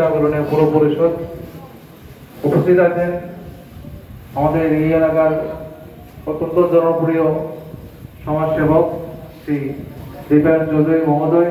কর্মীতা আন্দোলনের পুরো পরিষদ উপস্থিত আছেন। আমাদের এই এলাকার অত্যন্ত জনপ্রিয় সমাজসেবক শ্রী দীপায়ন চৌধুরী মহোদয়।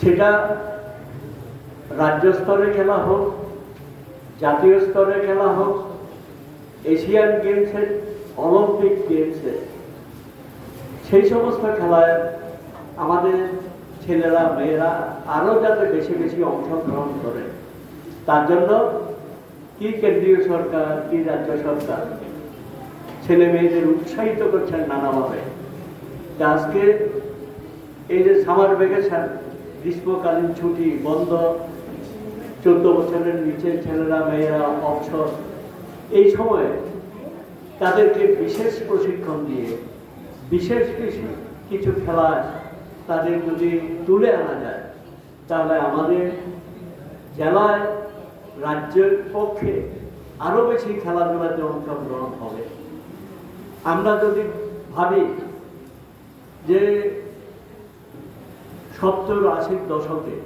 সেটা রাজ্য স্তরে খেলা হোক জাতীয় স্তরে খেলা হোক, এশিয়ান গেমসের অলিম্পিক গেমসে সেই সমস্ত খেলায় আমাদের ছেলেরা, মেয়েরা আরও যাতে বেশি বেশি অংশগ্রহণ করে, তার জন্য কি কেন্দ্রীয় সরকার, কি রাজ্য সরকার ছেলে মেয়েদের উৎসাহিত করছেন নানাভাবে। আজকে এই যে সামার ভ্যাকেশন গ্রীষ্মকালীন ছুটি বন্ধ। চোদ্দ বছরের নিচের ছেলেরা, মেয়েরা অবসর এই সময়ে তাদেরকে বিশেষ প্রশিক্ষণ দিয়ে, বিশেষ কিছু কিছু খেলায় তাদের যদি তুলে আনা যায়। তাহলে আমাদের জেলায়, রাজ্যের পক্ষে আরও বেশি খেলাধুলাতে অংশগ্রহণ হবে। আমরা যদি ভাবি যে সত্তর আশির দশকে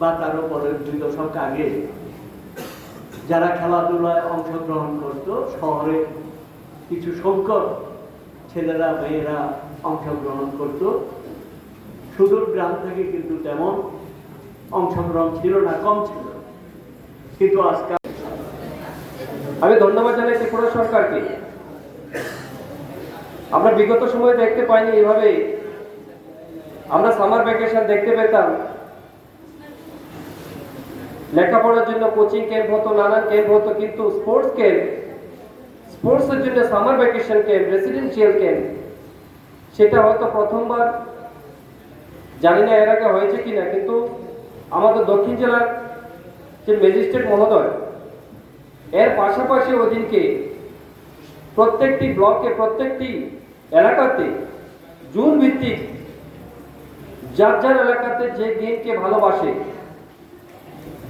বা তারও পরের দুই দশক আগে যারা খেলাধুলায় অংশগ্রহণ করত, শহরে কিছু সংকট ছেলেরা, মেয়েরা অংশগ্রহণ করত। সুদূর গ্রাম থেকে কিন্তু তেমন অংশগ্রহণ ছিল না, কম ছিল। কিন্তু আজকাল আমি ধন্যবাদ জানাই ত্রিপুরা সরকারকে। আমরা বিগত সময়ে দেখতে পাইনি এইভাবে আমরা সামার ভ্যাকেশন দেখতে পেতাম। লেখাপড়ার জন্য কোচিং ক্যাম্প হতো, নানান ক্যাম্প হতো, কিন্তু স্পোর্টস ক্যাম্প স্পোর্টসের জন্য summer vacation camp residential camp সেটা হয়তো প্রথমবার। জানি না এর আগে হয়েছে কিনা, কিন্তু আমাদের দক্ষিণ জেলার যে ম্যাজিস্ট্রেট মহোদয়, এর পাশাপাশি ওদিনকে প্রত্যেকটি ব্লকে প্রত্যেকটি এলাকাতে জুন ভিত্তিক যার যার এলাকাতে যে গেমকে ভালোবাসে,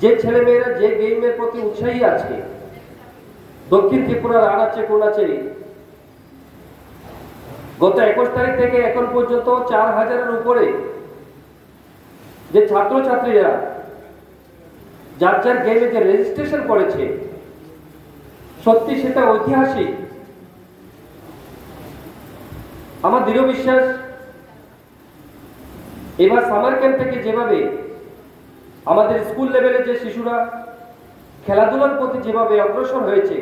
যে ছেলেমেয়েরা যে গেমের প্রতি উৎসাহী আছে দক্ষিণ ত্রিপুরার আনাচে কোনাচে, গত একুশ তারিখ থেকে এখন পর্যন্ত চার হাজারের উপরে যে ছাত্রছাত্রীরা যার যার গেমে যে রেজিস্ট্রেশন করেছে, সত্যি সেটা ঐতিহাসিক। আমার দৃঢ় বিশ্বাস এবার সামার ক্যাম্প থেকে যেভাবে আমাদের স্কুল লেভেলে যে শিশুরা খেলাধুলার প্রতি যেভাবে অগ্রসর হয়েছে,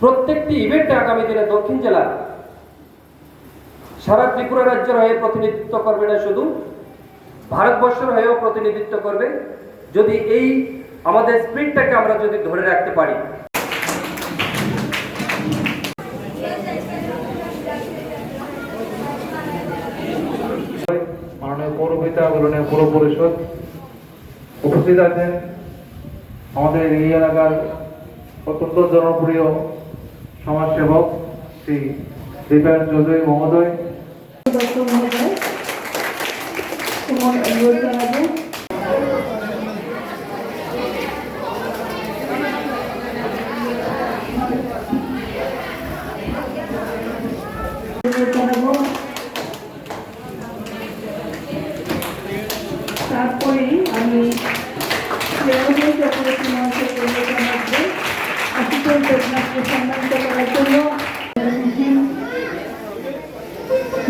প্রত্যেকটি ইভেন্টে আগামী দিনে দক্ষিণ জেলা সারা ত্রিপুরা রাজ্যের হয়ে প্রতিনিধিত্ব করবে না শুধু, ভারতবর্ষের হয়েও প্রতিনিধিত্ব করবে। যদি এই আমাদের স্পিরিটটাকে আমরা যদি ধরে রাখতে পারি মাননীয় কর্মীতা আন্দোলনের পুরো পরিষদ উপস্থিত আছেন আমাদের এই এলাকার অত্যন্ত জনপ্রিয় সমাজসেবক শ্রী দীপায়ন চৌধুরী মহোদয়। দত্ত মহোদয় প্রেরণের চক্রবর্তী মহাশয় অনুরোধ জানাবো আশুতোষ দেবনাথকে সম্মানিত করার জন্য